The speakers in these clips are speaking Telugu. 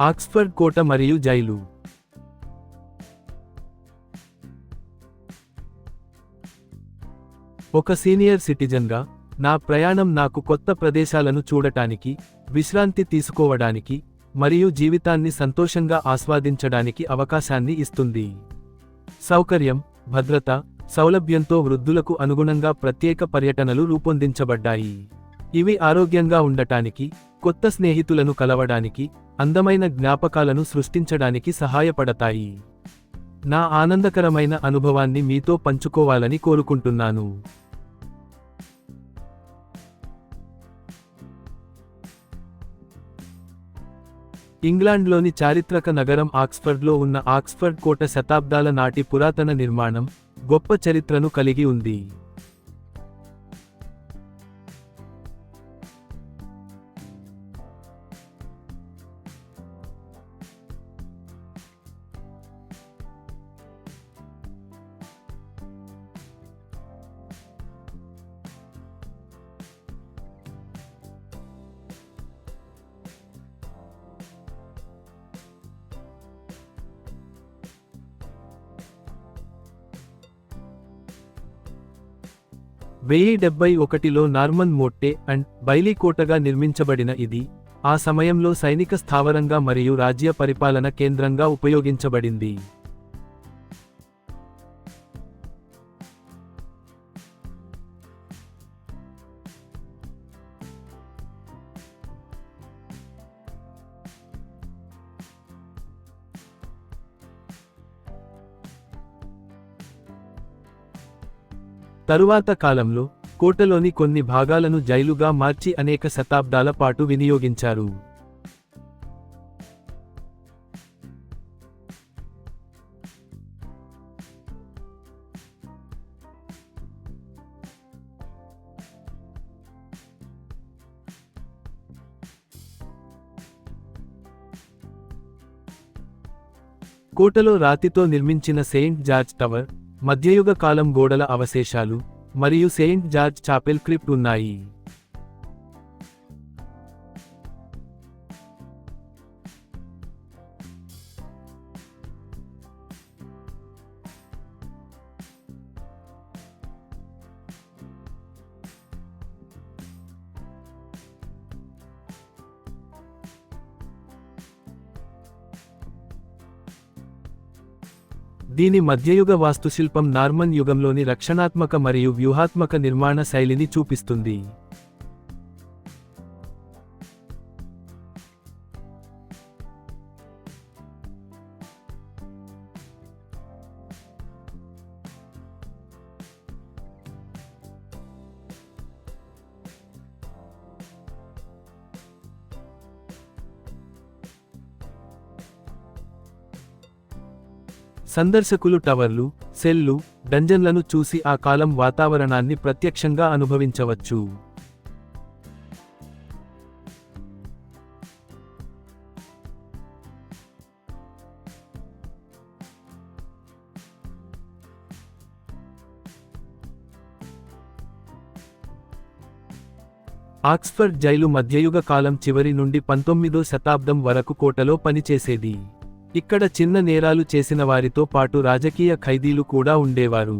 ఆక్స్ఫర్డ్ కోట మరియు జైలు. ఒక సీనియర్ సిటిజన్గా నా ప్రయాణం నాకు కొత్త ప్రదేశాలను చూడటానికి విశ్రాంతి తీసుకోవడానికి మరియు జీవితాన్ని సంతోషంగా ఆస్వాదించడానికి అవకాశాన్ని ఇస్తుంది. సౌకర్యం భద్రత సౌలభ్యంతో వృద్ధులకు అనుగుణంగా ప్రత్యేక పర్యటనలు రూపొందించబడ్డాయి. ఇవి ఆరోగ్యంగా ఉండటానికి కొత్త స్నేహితులను కలవడానికి అందమైన జ్ఞాపకాలను సృష్టించడానికి సహాయపడతాయి. నా ఆనందకరమైన అనుభవాన్ని మీతో పంచుకోవాలని కోరుకుంటున్నాను. ఇంగ్లాండ్లోని చారిత్రక నగరం ఆక్స్ఫర్డ్లో ఉన్న ఆక్స్ఫర్డ్ కోట శతాబ్దాల నాటి పురాతన నిర్మాణం గొప్ప చరిత్రను కలిగి ఉంది. వెయ్యి డెబ్బై ఒకటిలో నార్మన్ మోట్టే అండ్ బైలీకోటగా నిర్మించబడిన ఇది ఆ సమయంలో సైనిక స్థావరంగా మరియు రాజ్య పరిపాలన కేంద్రంగా ఉపయోగించబడింది. తరువాత కాలంలో కోటలోని కొన్ని భాగాలను జైలుగా మార్చి అనేక శతాబ్దాల పాటు వినియోగించారు. కోటలో రాతితో నిర్మించిన సెయింట్ జార్జ్ టవర్ మధ్యయుగ కాలం గోడల అవశేషాలు మరియు సెయింట్ జార్జ్ చాపెల్ క్రిప్ట్ ఉన్నాయి. దీని మధ్యయుగ వాస్తుశిల్పం నార్మన్ యుగంలోని రక్షణాత్మక మరియు వ్యూహాత్మక నిర్మాణ శైలిని చూపిస్తుంది. సందర్శకులు టవర్లు సెల్లు డంజన్లను చూసి ఆ కాలం వాతావరణాన్ని ప్రత్యక్షంగా అనుభవించవచ్చు. ఆక్స్ఫర్డ్ జైలు మధ్యయుగ కాలం చివరి నుండి పంతొమ్మిదో శతాబ్దం వరకు కోటలో పనిచేసేది. ఇక్కడ చిన్న నేరాలు చేసిన వారితో పాటు రాజకీయ ఖైదీలు కూడా ఉండేవారు.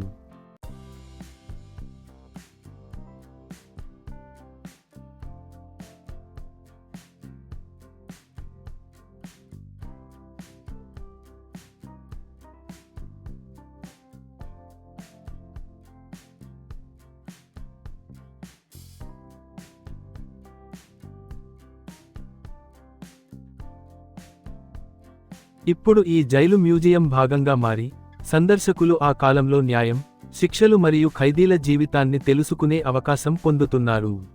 ఇప్పుడు ఈ జైలు మ్యూజియం భాగంగా మారి సందర్శకులు ఆ కాలంలో న్యాయం శిక్షలు మరియు ఖైదీల జీవితాన్ని తెలుసుకునే అవకాశం పొందుతున్నారు.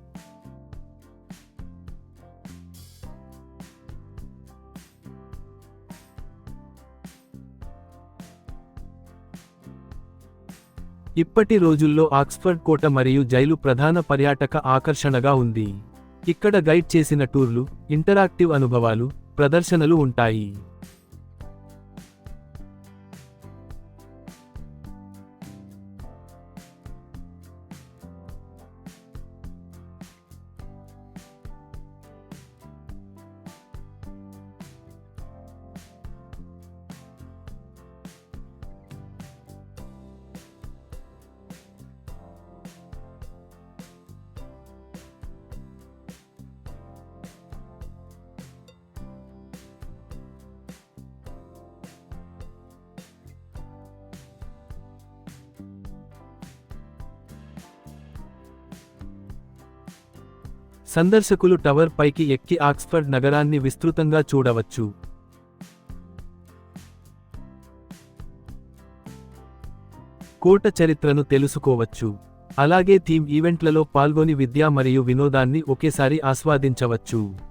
ఇప్పటి రోజుల్లో ఆక్స్ఫర్డ్ కోట మరియు జైలు ప్రధాన పర్యాటక ఆకర్షణగా ఉంది. ఇక్కడ గైడ్ చేసిన టూర్లు ఇంటరాక్టివ్ అనుభవాలు ప్రదర్శనలు ఉంటాయి. సందర్శకులు టవర్ పైకి ఎక్కి ఆక్స్ఫర్డ్ నగరాన్ని విస్తృతంగా చూడవచ్చు. కోట చరిత్రను తెలుసుకోవచ్చు. అలాగే థీమ్ ఈవెంట్లలో పాల్గొని విద్య మరియు వినోదాన్ని ఒకేసారి ఆస్వాదించవచ్చు.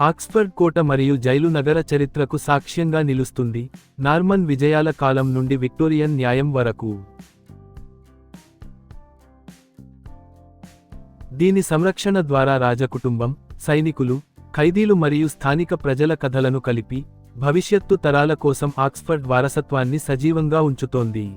ఆక్స్ఫర్డ్ కోట మరియు జైలు నగర చరిత్రకు సాక్ష్యంగా నిలుస్తుంది. నార్మన్ విజయాల కాలం నుండి విక్టోరియన్ న్యాయం వరకు. దీని సంరక్షణ ద్వారా రాజకుటుంబం సైనికులు ఖైదీలు మరియు స్థానిక ప్రజల కథలను కలిపి భవిష్యత్తు తరాల కోసం ఆక్స్ఫర్డ్ వారసత్వాన్ని సజీవంగా ఉంచుతోంది.